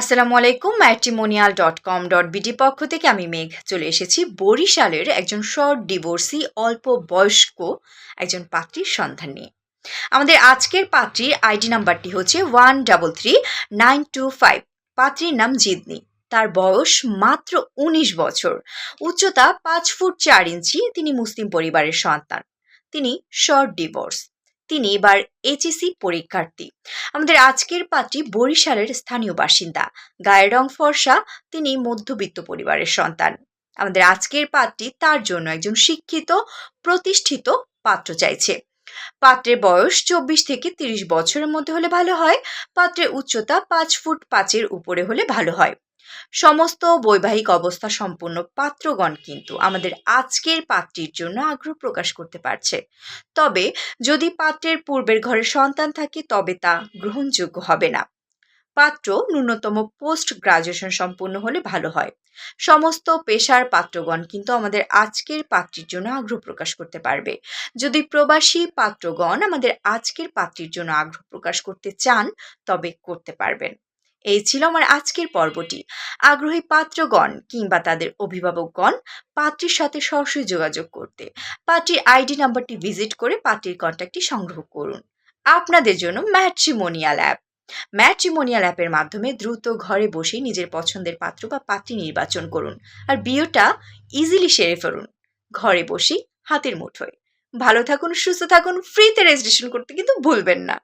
আসসালামু আলাইকুম matrimonial dot com dot BD পক্ষ থেকে আমি মেঘ। চলে এসেছি বরিশালের একজন শর্ট ডিভোর্সি অল্প বয়স্ক একজন পাত্রীর সন্ধান নিয়ে। আমাদের আজকের পাত্রীর আইডি নাম্বারটি হচ্ছে one double three nine two five পাত্রীর নাম জিদনি। তার বয়স মাত্র উনিশ বছর। উচ্চতা পাঁচ ফুট চার ইঞ্চি। তিনি মুসলিম পরিবারের সন্তান। তিনি শর্ট ডিভোর্স তিনি এবার এইচএসি পরীক্ষার্থী। আমাদের আজকের পাত্রী বরিশালের স্থানীয় বাসিন্দা। গায়ের রং ফর্সা, তিনি মধ্যবিত্ত পরিবারের সন্তান। আমাদের আজকের পাত্রী তার জন্য একজন শিক্ষিত, প্রতিষ্ঠিত পাত্র চাইছে। পাত্রের বয়স চব্বিশ থেকে তিরিশ বছরের মধ্যে হলে ভালো হয়, পাত্রের উচ্চতা পাঁচ ফুট পাঁচের উপরে হলে ভালো হয়। সমস্ত বৈবাহিক অবস্থা সম্পূর্ণ পাত্রগণ কিন্তু আমাদের আজকের পাত্রীর জন্য আগ্রহ প্রকাশ করতে পারছে। তবে যদি পাত্রের পূর্বের ঘরে সন্তান থাকে, তবে তা গ্রহণযোগ্য হবে না। পাত্র ন্যূনতম পোস্ট গ্রাজুয়েশন সম্পূর্ণ হলে ভালো হয়। সমস্ত পেশার পাত্রগণ কিন্তু আমাদের আজকের পাত্রীর জন্য আগ্রহ প্রকাশ করতে পারবে। যদি প্রবাসী পাত্রগণ আমাদের আজকের পাত্রীর জন্য আগ্রহ প্রকাশ করতে চান, তবে করতে পারবেন। এই ছিল আমার আজকের পর্বটি। আগ্রহী পাত্রগণ কিংবা তাদের অভিভাবকগণ পাত্রীর সাথে সরাসরি যোগাযোগ করতে পাত্রীর আইডি নাম্বারটি ভিজিট করে পাত্রীর কন্ট্যাক্টটি সংগ্রহ করুন। আপনাদের জন্য ম্যাট্রিমোনিয়াল অ্যাপ। ম্যাট্রিমোনিয়াল অ্যাপের মাধ্যমে দ্রুত ঘরে বসেই নিজের পছন্দের পাত্র বা পাত্রী নির্বাচন করুন আর বিয়েটা ইজিলি সেরে ফেলুন। ঘরে বসেই হাতের মুঠোয়। ভালো থাকুন, সুস্থ থাকুন ফ্রিতে রেজিস্ট্রেশন করতে কিন্তু ভুলবেন না।